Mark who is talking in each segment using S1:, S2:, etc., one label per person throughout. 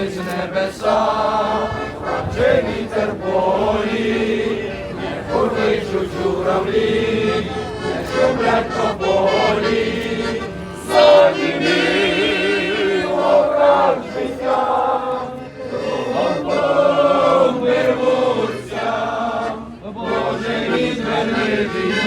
S1: дивитись небеса, адже вітер полі, не потичуть журавлі, не шумлять тополі, заділи окрас життя, кругом мирвуться, Боже, відверни.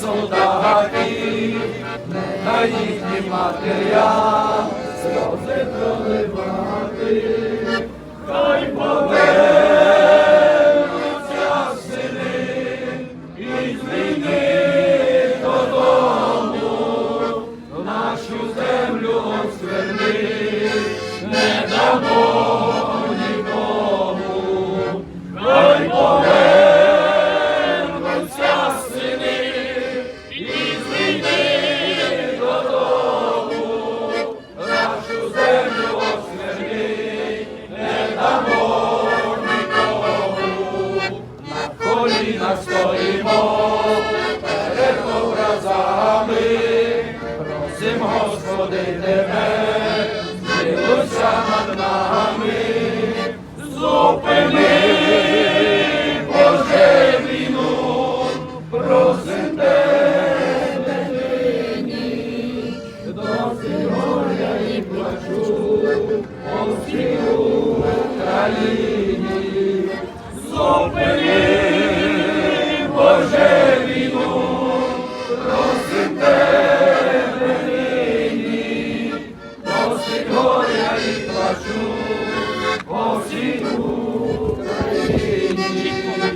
S1: Солдати, та їхні матеря, сльози проливати. стоїмо перед образами, просим Господи тебе, змилуйся над нами, зупини Боже війну, просим тебе нині, досі горя і плачу. По всій Україні. Зупини